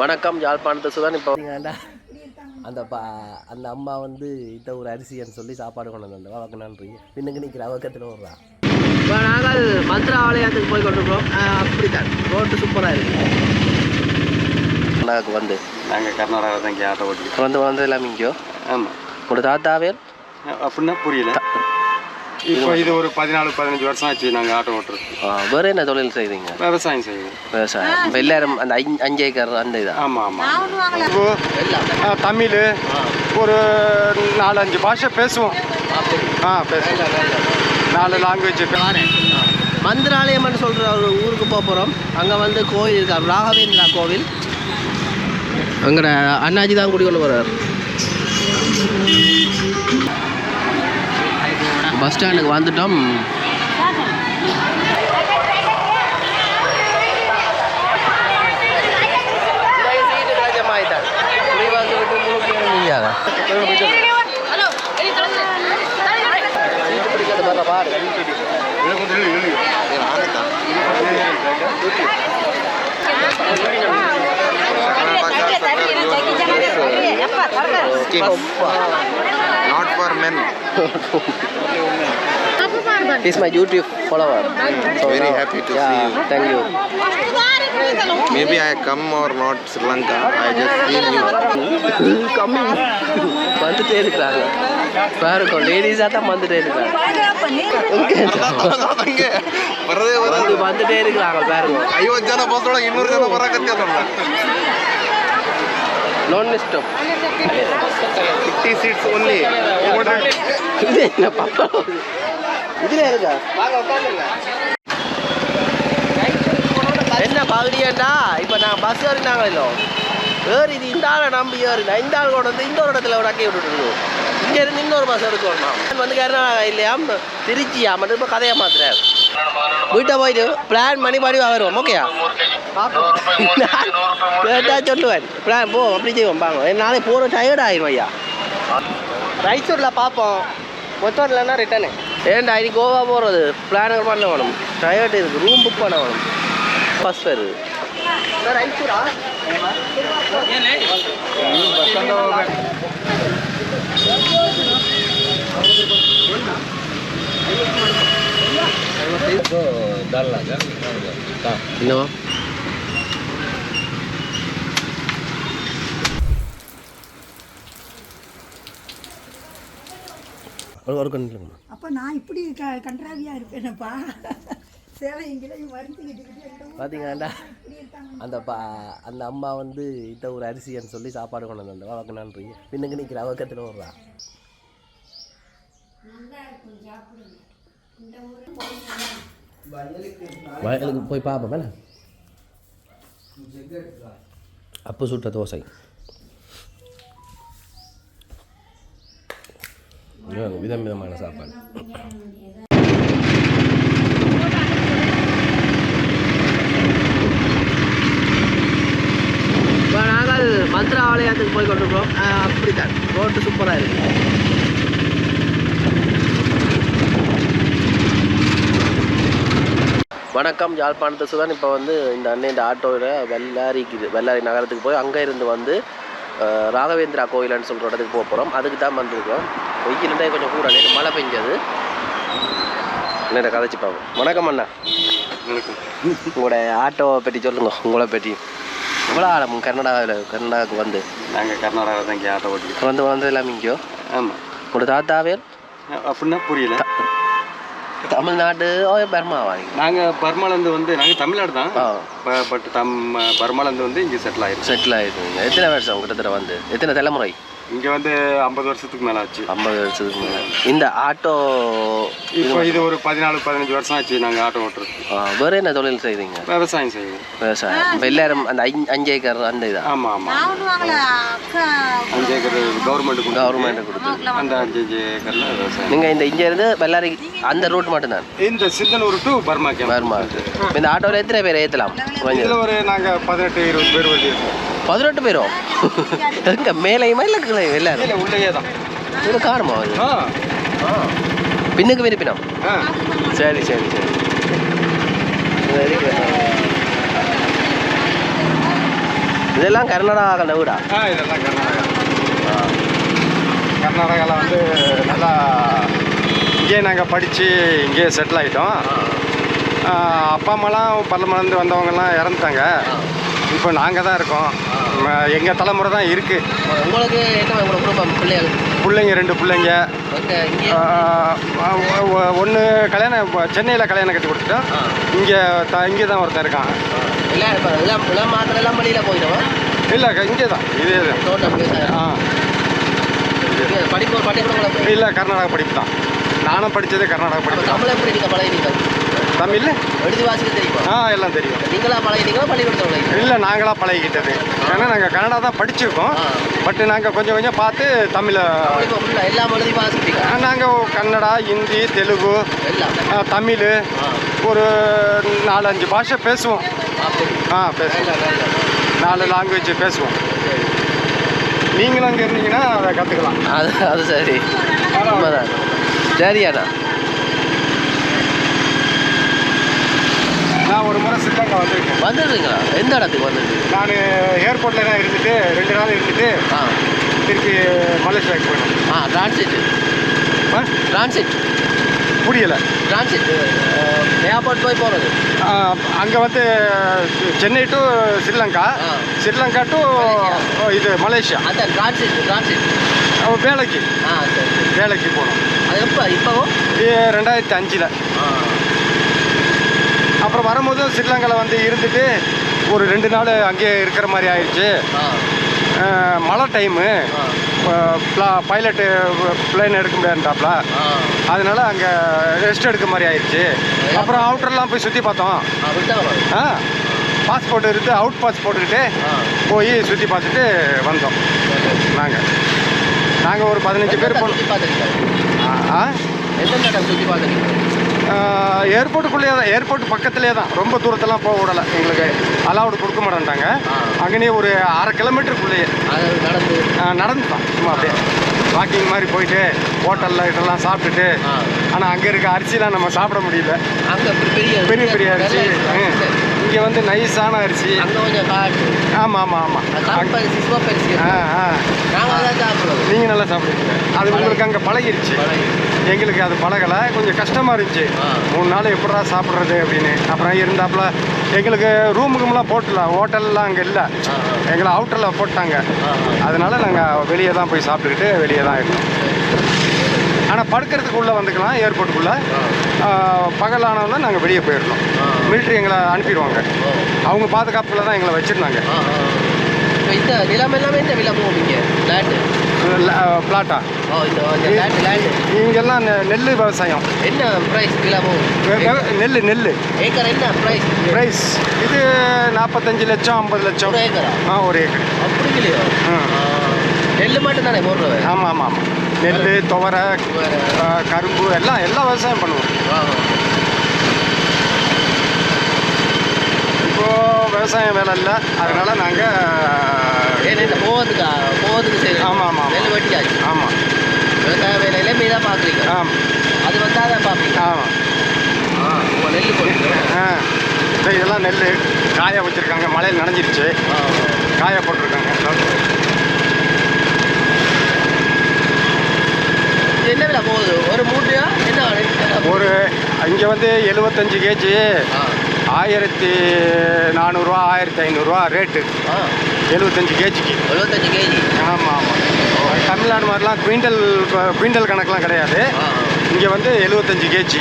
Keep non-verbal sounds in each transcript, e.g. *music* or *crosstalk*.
வணக்கம் யாழ்ப்பாணத்தை சுதான். இப்போ அந்த பா அந்த அம்மா வந்து இத்த ஒரு அரிசின்னு சொல்லி சாப்பாடு கொண்டு வந்தோம் அவக்கு நன்றி. பின்னுக்கு நிற்கிற அவக்கத்தில் விட்றா இப்போ நாங்கள் மந்திர ஆலயத்துக்கு போய் கொண்டிருக்கிறோம். அப்படித்தான். ரோட்டு சூப்பராக இருக்கு. கர்நாடகாவுக்கு வந்து. நாங்கள் கர்நாடகா தான் இங்கே ஆட்டோ வந்து வந்து எல்லாம் இங்கேயோ? ஆமாம் உங்களோட தாத்தாவே? அப்படின்னா புரியல. இப்போ இது ஒரு பதினாலு பதினஞ்சு வருஷம் ஆச்சு நாங்கள் ஆட்டோ ஓட்டுறது வேறு என்ன தொழில் செய்கிறீங்க விவசாயம் செய்வோம். விவசாயம். இப்போ எல்லாரும் அந்த அஞ்சு ஏக்கர் அந்த இதா? ஆமாம் ஆமாம் இப்போ தமிழ் ஒரு நாலஞ்சு பாஷை பேசுவோம். ஆ பேசுவோம். நாலு லாங்குவேஜ் மந்திராலயம்னு சொல்கிற ஒரு ஊருக்கு போக போகிறோம் அங்கே வந்து கோவில் இருக்கார் ராகவேந்திரா கோவில். அங்கே அண்ணாஜி தான் குடி கொண்டு போகிறார் பஸ் ஸ்டாண்டுக்கு வந்துட்டோம். Not for men He's my YouTube follower. So Very now- happy to yeah, see you. Thank you. Maybe I come or not Sri Lanka. I just feel you. Coming. வந்துட்டே இருக்கிறாங்க பாருங்க லேடிஸாக தான் வந்துட்டே இருக்கிறாங்க ಬರದೇ ಬರ வந்து வந்துட்டே இருக்கிறாங்க பாருங்க ಐವತ್ತು ಜನ ಬಸ್ಸೊಳಗೆ ಇನ್ನೂರು ಜನ ಬರಕತ್ತಲ್ಲ லோன் லிஸ்டம் ಫಿಫ್ಟಿ ಸೀಟ್ಸ್ ಓನ್ಲಿ இது என்ன பாப்பா இதுல இருக்கா என்ன பகுதியண்டா இப்போ நான் பஸ் ஏறினாங்களோ ஏறி இது இந்த ஆளை நம்பி ஏறினா இந்த ஆள் கொண்டு வந்து இந்த ஒரு இடத்துல ஒரு அக்கை விட்டுட்டு இங்க இருந்து இன்னொரு பஸ் எடுக்கணும் நான் வந்து கருணாடகா இல்லையா திருச்சியா மட்டும் இப்போ கதையை மாத்துறேன் வீட்டை போயிட்டு பிளான் பண்ணி பண்ணி வருவோம் ஓகேயா கேட்டா சொல்லுவேன் பிளான் போ அப்படி செய்வோம் பாங்க நாளைக்கு போகிற டயர்ட் ஆயிரும் ஐயா ரைச்சூரில் பார்ப்போம் மொத்தம் இல்லைன்னா ரிட்டனு ஏன்டா இனி கோவா போகிறது பிளானுக்கு பண்ண வேணும் டயர்ட் இருக்கு ரூம் புக் பண்ண வேணும் பஸ் வருது ரைச்சூரா ஒரு ஒரு கண்ணில் அப்போ நான் இப்படி க கன்றாவியாக இருப்பேனப்பா. சேவை எங்கேயும் பார்த்தீங்களாண்டா அந்த பா அந்த அம்மா வந்து இத்த ஒரு அரிசின்னு சொல்லி சாப்பாடு கொண்டு வந்தோம் அவக்கு நன்றி. பின்னுக்கு நிற்கிற அவக்கத்தில் விட்றா வயலுக்கு போய் பார்ப்போம் அப்பு சுட்ட தோசை. விதம் விதமான சாப்பாடு. இப்போ நாங்கள் மந்திர ஆலயத்துக்கு போய் கொண்டிருக்கிறோம். அப்படித்தான். ரோட்டு சூப்பராக இருக்கு. வணக்கம் யாழ்ப்பாணத்தை சுதான். இப்போ வந்து இந்த அன்னை இந்த ஆட்டோவில் வெள்ளாரிக்கு வெள்ளாரி நகரத்துக்கு போய் அங்கே இருந்து வந்து ராகவேந்திரா கோயில்னு சொல்கிற இடத்துக்கு போக போகிறோம் அதுக்கு தான் வந்திருக்கோம். வெயில்ண்டே கொஞ்சம் கூட நேற்று மழை பெஞ்சது. நேற்று கதைச்சு பார்ப்போம் வணக்கம் அண்ணா. உங்களோட ஆட்டோவை பற்றி சொல்லுங்க உங்களை பற்றி எவ்வளோ ஆழம் கர்நாடகாவில் கர்நாடகாவுக்கு வந்து? நாங்கள் கர்நாடகா தான் இங்கே ஆட்டோ ஓட்டிக்கிட்டோம் வந்து வந்து எல்லாம் இங்கேயோ? ஆமாம் உங்களோட தாத்தாவே அப்படின்னா புரியல. தமிழ்நாடு பர்மாவா நீங்கள் பர்மாலேருந்து வந்து நாங்கள் தமிழ்நாடு தான். பட் தம் பர்மாலேருந்து வந்து இங்கே செட்டில் ஆயிடுச்சு செட்டில் ஆகிடுங்க எத்தனை வருஷம் கிட்டத்தட்ட வந்து? எத்தனை தலைமுறை? இங்கே வந்து ஐம்பது வருஷத்துக்கு மேலே ஆச்சு. ஐம்பது வருஷத்துக்கு மேலே. இந்த ஆட்டோ இப்போ இது ஒரு பதினாலு பதினஞ்சு வருஷம் ஆச்சு நாங்கள் ஆட்டோ ஓட்டுறது ஆ, வேறு என்ன தொழில் செய்கிறீங்க விவசாயம் செய்வோம் விவசாயம். இப்போ எல்லாரும் அந்த அஞ்சு ஏக்கர் அந்த இதா? ஆமாம் ஆமாம் அஞ்சு ஏக்கர் கவர்மெண்ட் கவர்மெண்ட் கொடுத்து. அந்த அஞ்சு அஞ்சு ஏக்கரில் விவசாயம். நீங்கள் இந்த இங்கே இருந்து பெல்லாரி அந்த ரூட் மட்டும்தான்? இந்த சிந்தனூர் டு பர்மா இப்போ இந்த ஆட்டோவில் எத்தனை பேர் ஏற்றலாம் இதில் ஒரு நாங்கள் பதினெட்டு இருபது பேர் வண்டி இருக்கோம் பதினெட்டு பேரும் எங்க மேலையுமா இல்லை கீழே எல்லாரும்? இல்லை உள்ளேயே தான். இது காணுமா? அது பின்னுக்கு விருப்பினோம் ஆ. சரி சரி சரி. சரி இதெல்லாம் கர்நாடகா கண்ட வீடா ஆ இதெல்லாம் கர்நாடகா. கர்நாடகாவில் வந்து நல்லா இங்கேயே நாங்கள் படித்து இங்கேயே செட்டில் ஆகிட்டோம் அப்பா அம்மாலாம் பல்ல மலர்ந்து வந்தவங்கலாம் இறந்துட்டாங்க. இப்போ நாங்கள் தான் இருக்கோம் எங்கள் தலைமுறை தான் இருக்குது உங்களுக்கு என்ன உங்களோட குடும்பம்? பிள்ளைகள்? பிள்ளைங்க ரெண்டு பிள்ளைங்க. ஒன்று கல்யாணம் சென்னையில் கல்யாணம் கட்டி கொடுத்துட்டோம். இங்கே த இங்கே தான் ஒருத்தன் இருக்கான். எல்லாம் வெளியில் போயிடுவோம். இல்லை இங்கே தான் இதே தான். ஆ. படிப்பு இல்லை கர்நாடகா படிப்பு தான். நானும் படித்தது கர்நாடகா படிப்பு தமிழ் எப்படி நீங்கள் பழகினீங்க? தமிழ் எழுதி வாசிக்க தெரியுமா? ஆ எல்லாம் தெரியும். நீங்களா பழகினீங்களா பள்ளிக்கூடத்தில் இல்லை நாங்களாக பழகிக்கிட்டது. ஏன்னா நாங்கள் கன்னடா தான் படிச்சிருக்கோம். பட் நாங்கள் கொஞ்சம் கொஞ்சம் பார்த்து தமிழை எல்லாம் எழுதி வாசிப்பீங்க? நாங்கள் கன்னடா ஹிந்தி தெலுங்கு தமிழ் ஒரு நாலஞ்சு பாஷை பேசுவோம். ஆ பேசுவோம். நாலு லாங்குவேஜ் பேசுவோம். நீங்களும் அங்கே இருந்தீங்கன்னா அதை கற்றுக்கலாம் அது அது சரி. உண்மைதான். சரியாண்ணா நான் ஒரு முறை ஸ்ரீலங்கா வந்திருக்கேன். வந்துடுறீங்களா எந்த இடத்துக்கு வந்துடுறீங்க நான் ஏர்போர்ட்டில் தான் இருந்துட்டு ரெண்டு நாள் இருந்துட்டு ஆ. திருப்பி மலேசியாவுக்கு போயிடும் ஆ டிரான்சிட் ஆ? டிரான்சிட் புரியலை டிரான்சிட் ஏர்போர்ட் போய் போகிறது அங்கே வந்து சென்னை டு ஸ்ரீலங்கா. ஸ்ரீலங்கா டு இது மலேசியா. அந்த டிரான்சிட் டிரான்சிட் வேலைக்கு. ஆ சரி. வேலைக்கு போகணும் அது எப்போ இப்போவும்? ரெண்டாயிரத்தி அஞ்சில். ஆ. அப்புறம் வரும்போது ஸ்ரீலங்காவில் வந்து இருந்துட்டு ஒரு ரெண்டு நாள் அங்கேயே இருக்கிற மாதிரி ஆயிடுச்சு. மழை டைமு பைலட்டு பிளேன் எடுக்க முடியாதுட்டாப்ல ஆ. அதனால அங்கே ரெஸ்ட் எடுக்க மாதிரி ஆயிடுச்சு. அப்புறம் அவுட்டர்லாம் போய் சுற்றி பார்த்தோம். ஆ பாஸ்போர்ட் இருந்து அவுட் பாஸ் போட்டுக்கிட்டு போய் சுற்றி பார்த்துட்டு வந்தோம். நாங்கள் நாங்கள் ஒரு பதினஞ்சு பேர் போனோம். ஆ எந்தெந்த இடம் சுற்றி பார்த்துருக்கீங்க? ஏர்போர்ட்டுக்குள்ளேயே தான் ஏர்போர்ட் பக்கத்துலேயே தான். ரொம்ப தூரத்தெல்லாம் போக விடலை. எங்களுக்கு அலவுடு கொடுக்க மாட்டேன்ட்டாங்க. அங்கேயே ஒரு அரை கிலோமீட்டருக்குள்ளேயே. நடந்து. நடந்து தான் சும்மா அப்படியே. வாக்கிங் மாதிரி போயிட்டு ஹோட்டலில் இதெல்லாம் சாப்பிட்டுட்டு. ஆனால் அங்கே இருக்க அரிசிலாம் நம்ம சாப்பிட முடியல. பெரிய பெரிய அரிசி. இங்கே வந்து நைஸான அரிசி. ஆமாம் ஆமாம் ஆமாம் ஆ ஆ. நாங்கள் நல்லா சாப்பிடுவீங்க. அது உங்களுக்கு அங்கே பழகிருச்சு. எங்களுக்கு அது பழகலை. கொஞ்சம் கஷ்டமாக இருந்துச்சு. மூணு நாள் எப்படா சாப்பிட்றது அப்படின்னு. அப்புறம் இருந்தாப்புல எங்களுக்கு ரூமுக்குமெல்லாம் போட்டல. ஹோட்டல்லாம் அங்கே இல்லை. எங்களை அவுட்டரில் போட்டாங்க. அதனால நாங்கள் வெளியே தான் போய் சாப்பிட்டுக்கிட்டு வெளியே தான் இருந்தோம். ஆனால் படுக்கிறதுக்கு உள்ளே வந்துக்கலாம் ஏர்போர்ட்டுக்குள்ளே பகலானவொன்னே நாங்கள் வெளியே போயிடணும். மிலிட்ரி எங்களை அனுப்பிடுவாங்க. அவங்க பாதுகாப்பில் தான் எங்களை வச்சுருந்தாங்க. இந்த நிலம் எல்லாமே என்ன விலை போவீங்க லேண்டு பிளாட்டா இந்த இந்த இங்கெல்லாம் நெல் விவசாயம். என்ன ப்ரைஸ் கிலோ நெல் நெல் ஏக்கர் என்ன ப்ரைஸ் ப்ரைஸ் இது நாற்பத்தஞ்சு லட்சம் ஐம்பது லட்சம். ஏக்கரா? ஆ ஒரு ஏக்கர். அப்படி இல்லையோ. நெல் மட்டும் தானே போடுறது ஆமாம் ஆமாம் ஆமாம் நெல் துவரை கரும்பு எல்லாம் எல்லா விவசாயம் பண்ணுவோம். இப்போ விவசாயம் வேலை இல்லை. அதனால நாங்கள் ஏன்னா போகிறதுக்கா போகிறதுக்கு சரி. ஆமாம், ஆமாம். நெல் வெட்டியாச்சு. ஆமாம் விவசாய வேலையில மீதான் பார்க்குறீங்க ஆமாம் அது வந்தால் தான் பார்ப்பீங்க ஆமாம் நெல் போட்டு ஆ. இதெல்லாம் நெல் காய வச்சுருக்காங்க. மழையில் நனைஞ்சிருச்சு. காய போட்டிருக்காங்க. என்ன விலை போகுது? ஒரு மூட்டையா? என்ன ஒரு இங்கே வந்து எழுபத்தஞ்சு கேஜி. ஆயிரத்தி நானூறுரூவா ஆயிரத்தி ஐநூறுரூவா ரேட்டு எழுபத்தஞ்சு கேஜிக்கு எழுபத்தஞ்சு கேஜி ஆமாம் ஆமாம் தமிழ்நாடு மாதிரிலாம் குவிண்டல் குவிண்டல் கணக்கெலாம் கிடையாது. இங்கே வந்து எழுபத்தஞ்சு கேஜி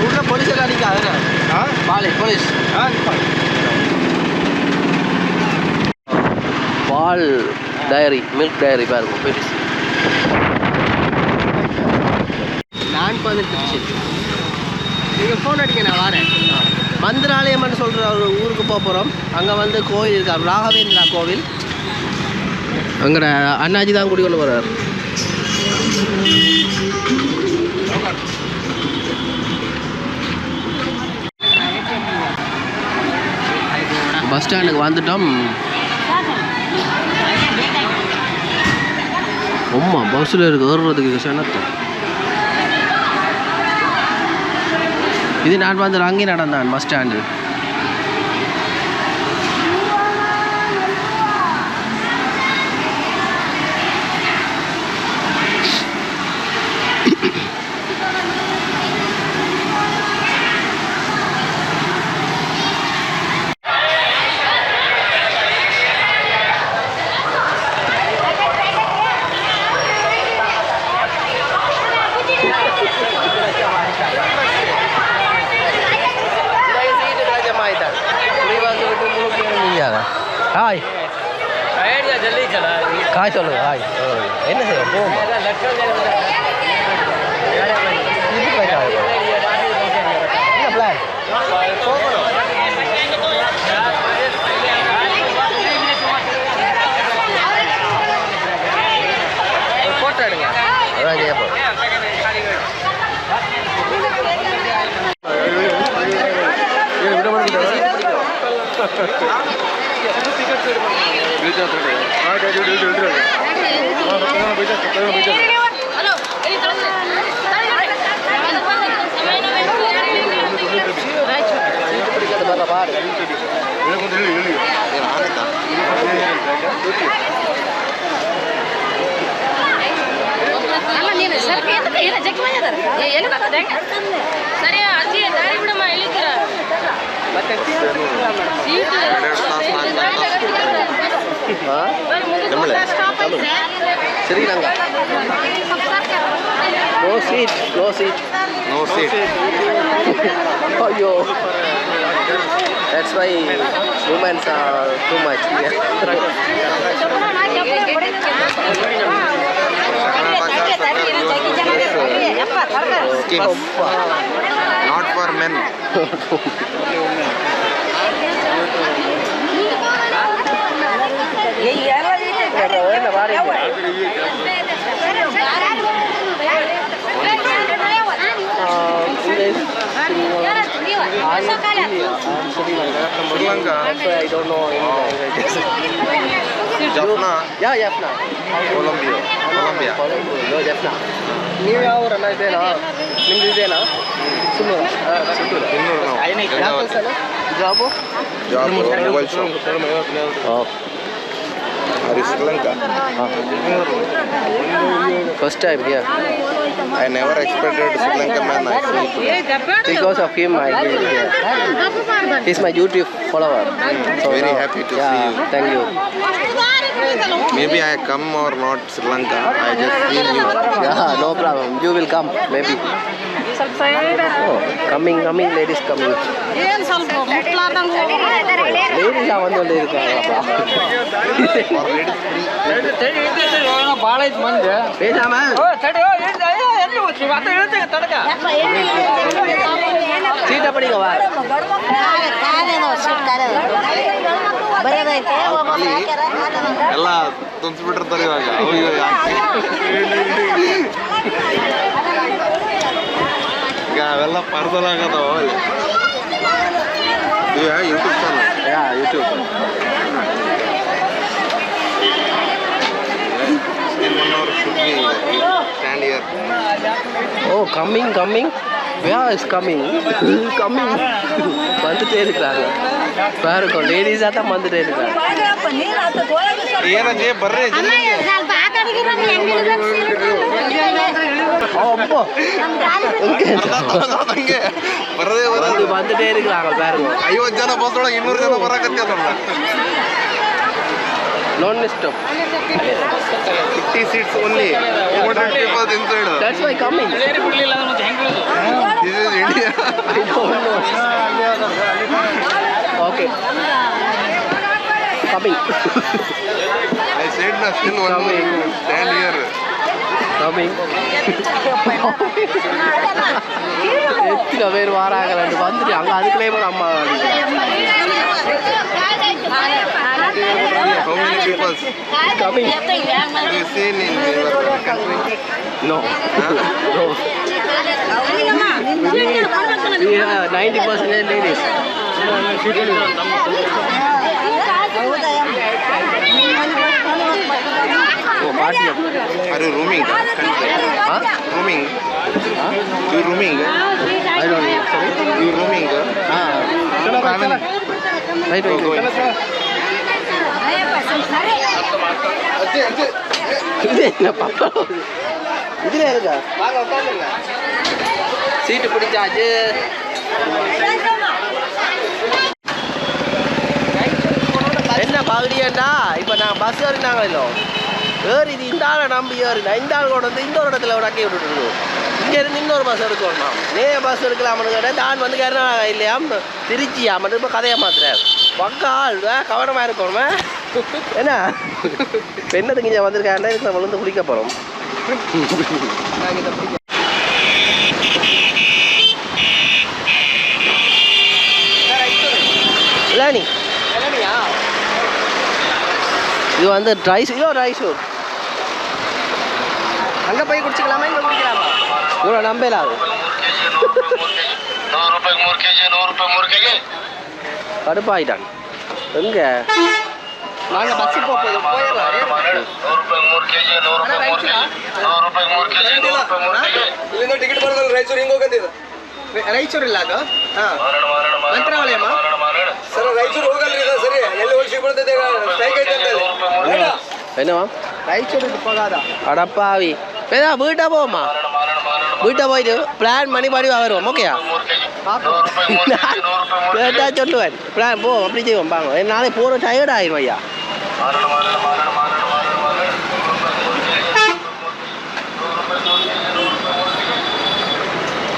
ரூட்டில் போலீஸ் எல்லாம் நிற்காதுண்ணா ஆ? பாலி போலீஸ் ஆ. பால் டயரி மில்க் டயரி பாருங்க பெருசு நான் பதினெட்டு நீங்கள் ஃபோன் அடிக்க நான் வரேன். மந்திராலயம்னு சொல்கிற ஒரு ஊருக்கு போக போகிறோம் அங்கே வந்து கோயில் இருக்கார் ராகவேந்திரா கோவில். அங்கட அண்ணாஜி தான் குடி கொண்டு போகிறார் பஸ் ஸ்டாண்டுக்கு வந்துட்டோம். ஆமாம் பஸ்ஸில் இருக்கு ஏறுறதுக்கு சனத்தை இது நான் வந்து அங்கே நடந்தான் பஸ் ஸ்டாண்டு ஆய் என்ன செய்ய போகும் இது போயிட்டாங்க என்ன பிளான் போட்டோ எடுங்க ಸರ್ ಏನಕ್ಕೆ ಇಲ್ಲ ಚೆಕ್ ಮಾಡಿದಾರ ಎಲ್ಲಿ ಬರ್ತದೆ ಸರಿ ಅಜ್ಜಿ ದಾರಿ ಬಿಡಮ್ಮ ಇಳಿತೀರ ஆ Tamil Tamil Sri Lanka no seat no seat no seat ஐயோ That's why women are too much. Yeah. Not for men. Sri Lanka. So I don't know any languages. Jaffna. Yeah, Jaffna. Colombia. Colombia. Colombia. No, Jaffna. ನೀವು ಯಾವ ರನ್ನ ಇದೇನಾ ನಿಮ್ದು ಇದೇನಾ ಸುಮ್ಮೂರು ಸುಮ್ಮೂರು job job mobile shop Sri Lanka. First time yeah. I never expected Sri Lanka man. Because of him, I came here. He's my YouTube follower. So Very now, happy to yeah, see you. Thank you. Maybe I come or not Sri Lanka. I just feel you. Yeah, no problem. You will come, maybe. Oh, coming, coming, ladies coming. ಏನ್ ಸ್ವಲ್ಪ ಮುಟ್ಲಾರ್ದಂಗ Ladies ಆ ಒಂದು இருக்காங்கப்பா. ಭಾಳ ಐತೆ ಮಂದಿ பேசாம சீட்டை படிங்க வா ಬರೋದೈತೆ ಎಲ್ಲ ತುಂಬಿಸ್ಬಿಟ್ಟಿರ್ತಾರೆ ಇವಾಗ ಅವ್ರಿಗೆ ಯಾಕೆ? ಈಗ ಅವೆಲ್ಲ ಪರ್ದಲಾಗದವ YouTube channel Yeah, YouTube. One hour should be standard Oh, coming, coming. Where is coming? coming. வந்துட்டே இருக்கிறாங்க பாருங்க லேடிஸாக தான் வந்துட்டே இருக்கிறாங்க ಏನಜ್ಜಿ ಬರ್ರಿ ಜಲ್ದಿ ಬರದೇ ಬರೋದು. ಐವತ್ತು ಜನ ಬಸ್ ಇನ್ನೂರು ಜನ ಬರಕತ್ತಲ್ಲ non stop fifty seats only important people inside that's why coming India okay coming I said stand here coming எத்தனை பேர் வாராங்க ரெண்டு வந்துட்டு அங்கே அதுக்குள்ளே போய் அம்மா How many people coming? You seen in your country? No. no. We, we have 90% ladies. party are you rooming huh? rooming huh? you rooming i don't know sorry you rooming ah chalo chalo right right go இது என்ன பாப்பா இதுல இருக்கா வாங்க உட்காருங்க சீட்டு பிடிச்சாச்சு என்ன பகுதியண்டா இப்போ நான் பஸ் ஏறினாங்களோ ஏறி இது இந்த ஆளை நம்பி ஏறினா இந்த ஆள் கொண்டு வந்து இந்த ஒரு இடத்துல உடக்கி விட்டுட்டு இங்கே இருந்து இன்னொரு பஸ் எடுக்கணும் நே பஸ் எடுக்கலாம்னு கேட்டேன். தான் வந்து கேட்டா இல்லையாம் திருச்சியா? மட்டும் இப்போ கதையை மாத்துறாரு. பக்கால் கவனமாக இருக்கணுமே. என்ன? பெண்ணதுக்கு இங்கே வந்திருக்காண்டா இதுக்கு நம்ம விழுந்து குளிக்க போகிறோம் இது வந்து ட்ரை ஐயோ ட்ரை ஷூர் அங்கே போய் குடிச்சிக்கலாமா இங்கே குடிக்கலாமா இவ்வளோ நம்பல அது கடுப்பாயிட்டான் எங்க நாங்கள் பஸ்ஸு போக போதும் போயிடலாம் ಇಲ್ಲಿಂದ ಟಿಕೆಟ್ ಬರೋದಲ್ಲ ರಾಯಚೂರು ಹಿಂಗೆ ಹೋಗಂತಿದೆ ರಾಯಚೂರು ಇಲ್ಲ ಅದು ಹಾಂ ಮಂತ್ರಾಲಯಮ್ಮ ಸರ್ ರಾಯಚೂರು ಹೋಗಲ್ರಿ ಇದು ಸರಿ ಎಲ್ಲಿ ಹೋಗಿ ಸಿಗ್ಬಿಡ್ತೈತೆ ಸ್ಟ್ರೈಕ್ ಐತೆ ಅಂತ ಹೇಳಿ. என்னவா ರಾಯಚೂರು போகாதா அடப்பாவி வேதா வீட்டா போவோமா வீட்டை போயிட்டு பிளான் பண்ணி பண்ணி வருவோம் ஓகேயா கேட்டா சொல்லுவேன் பிளான் போவோம் அப்படி செய்வோம் பாங்க நாளை போகிற டயர்ட் ஆயிரும் ஐயா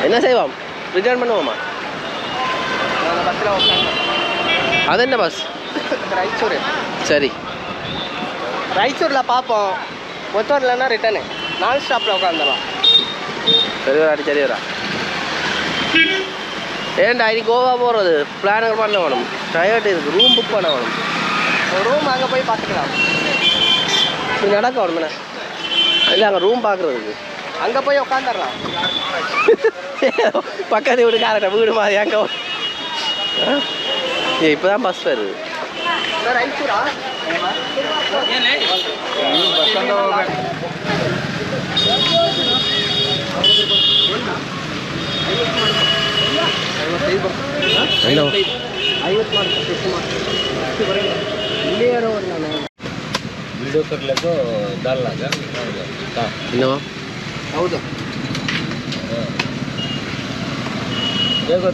என்ன செய்வோம் ரிட்டர்ன் பண்ணுவோமா அது என்ன பஸ் ராயச்சூர் சரி ராயச்சூரில் பார்ப்போம் மொத்தம் இல்லைன்னா ரிட்டனு நாலு ஸ்டாப்பில் உட்காந்துடலாம் சரி வரா சரி வரா ஏன்டா இனி கோவா போகிறது பிளான் பண்ண வேணும். டயர்ட் இருக்கு. ரூம் புக் பண்ண வேணும். ரூம் அங்கே போய் பார்த்துக்கலாம். நீ நடக்க வேணும் இல்லை அங்கே ரூம் பார்க்குறதுக்கு. அங்கே போய் உட்காந்துடலாம் *laughs* பக்கத்து வீட்டுக்காரட்ட வீடு மாதிரி அங்கே இப்போ தான் பஸ் வருது. என்ன ಐವತ್ತು ಮಾಡ್ತಾರೆ ವಿಡಿಯೋ ಕರ್ಲಕ್ಕೂ ಡಾಲ್ನಾಗ ಇನ್ನು ಹೌದಾ ಹೇಗೆ